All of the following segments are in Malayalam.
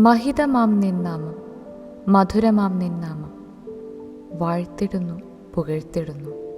മഹിതമാം നിന്നാമം മധുരമാം നിന്നാമം വാഴ്ത്തിടുന്നു പുകഴ്ത്തിടുന്നു.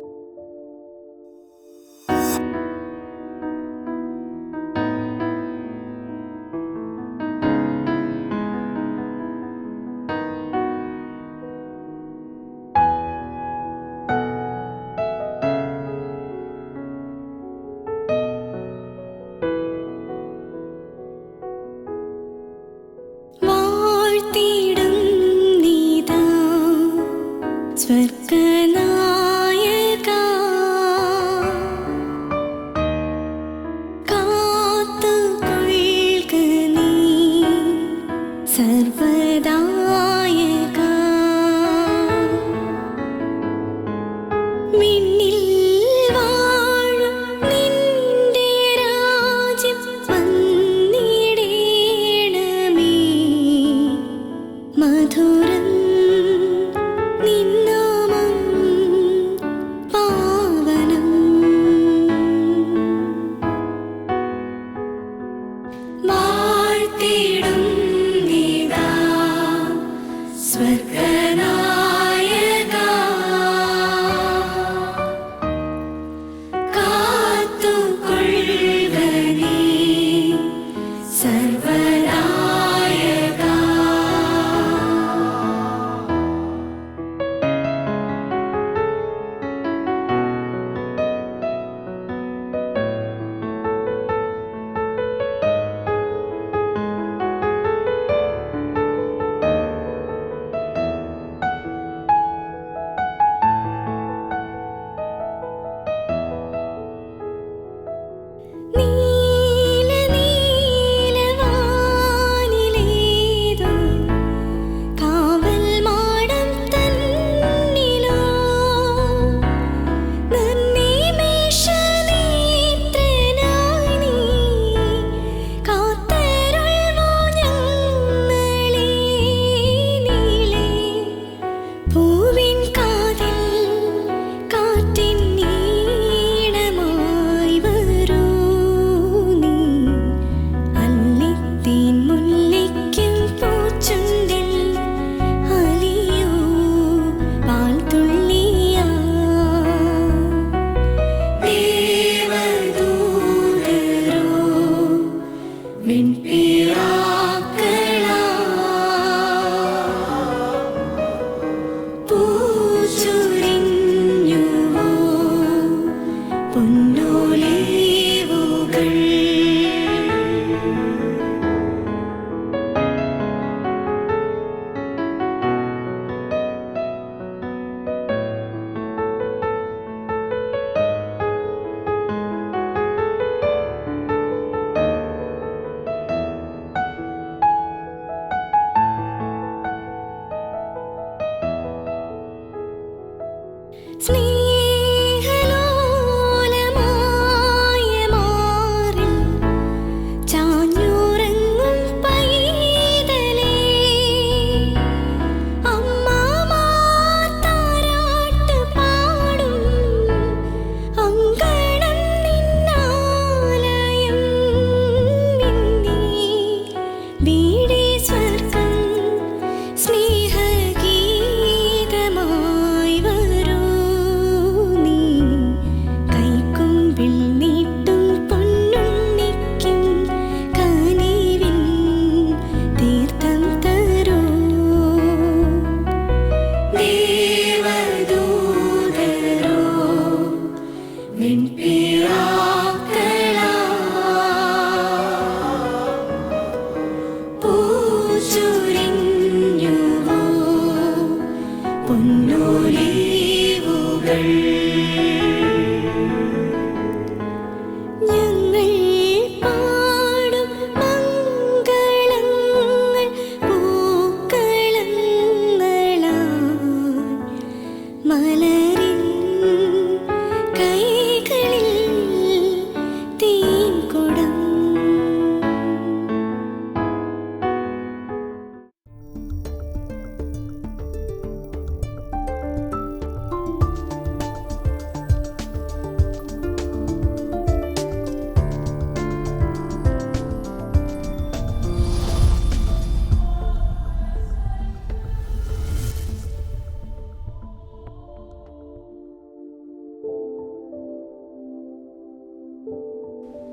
മധുരം നിന്നാമം Sneak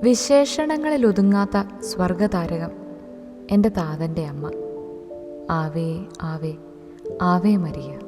വിശേഷണങ്ങളിൽ ഒതുങ്ങാത്ത സ്വർഗതാരകം എന്റെ താതന്റെ അമ്മ. ആവേ ആവേ ആവേ മരിയ.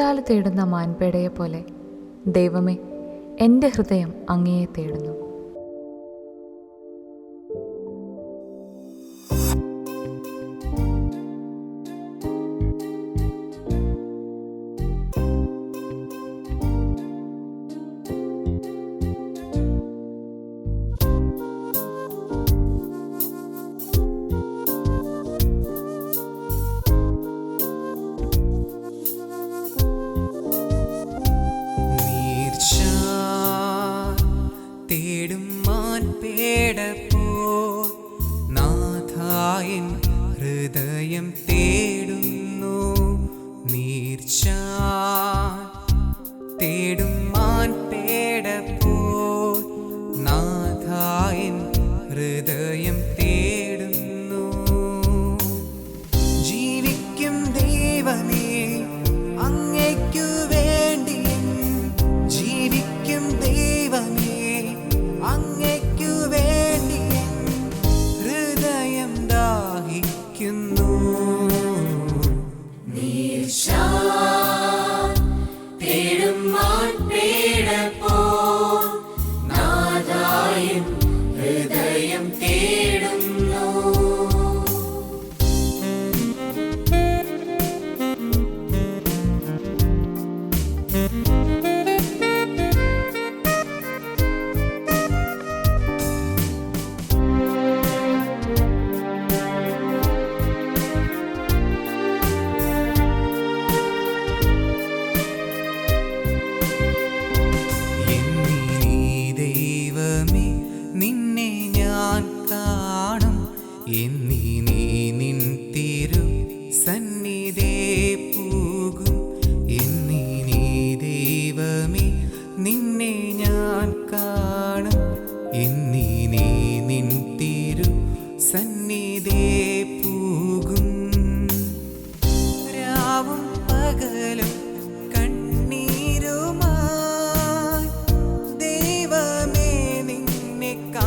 പാച്ചാൽ തേടുന്ന മാൻപേടയെ പോലെ ദൈവമേ എന്റെ ഹൃദയം അങ്ങയെ തേടുന്നു. sentir.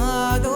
Chicago.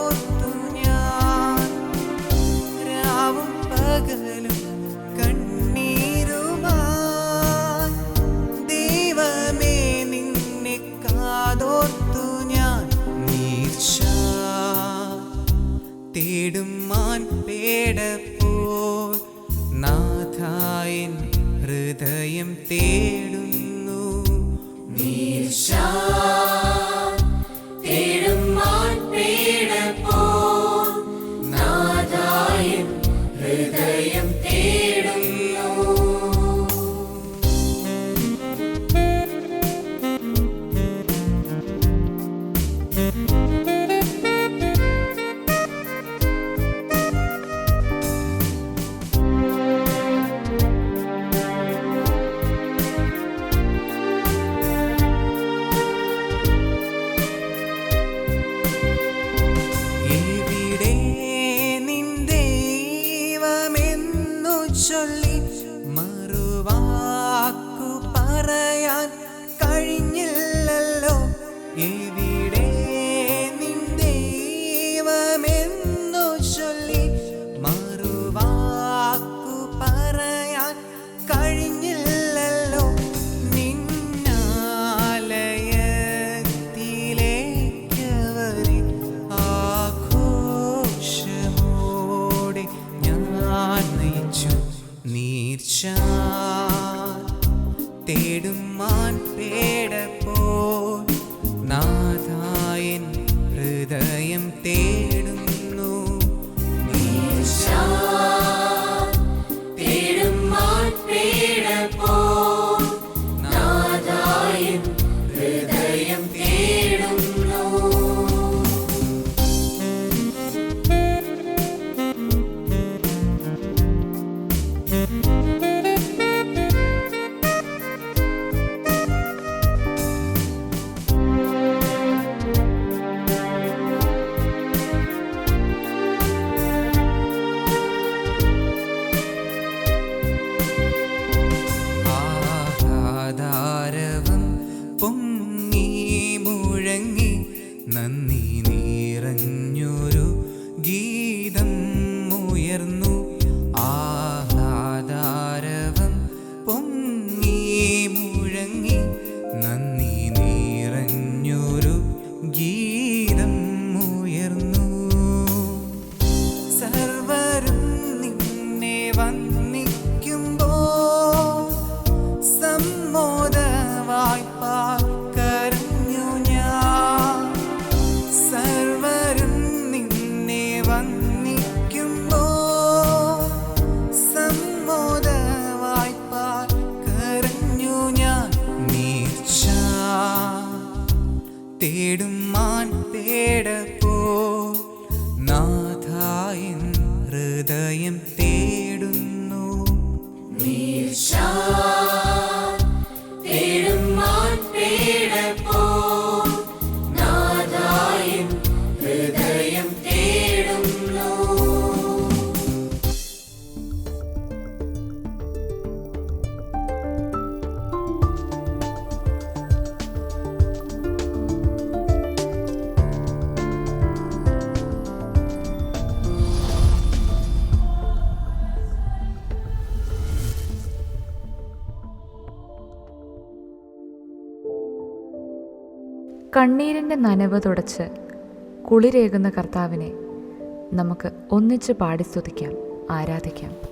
കണ്ണീരിന്റെ നനവ് തുടച്ച് കുളിരേകുന്ന കർത്താവിനെ നമുക്ക് ഒന്നിച്ച് പാടി സ്തുതിക്കാം ആരാധിക്കാം.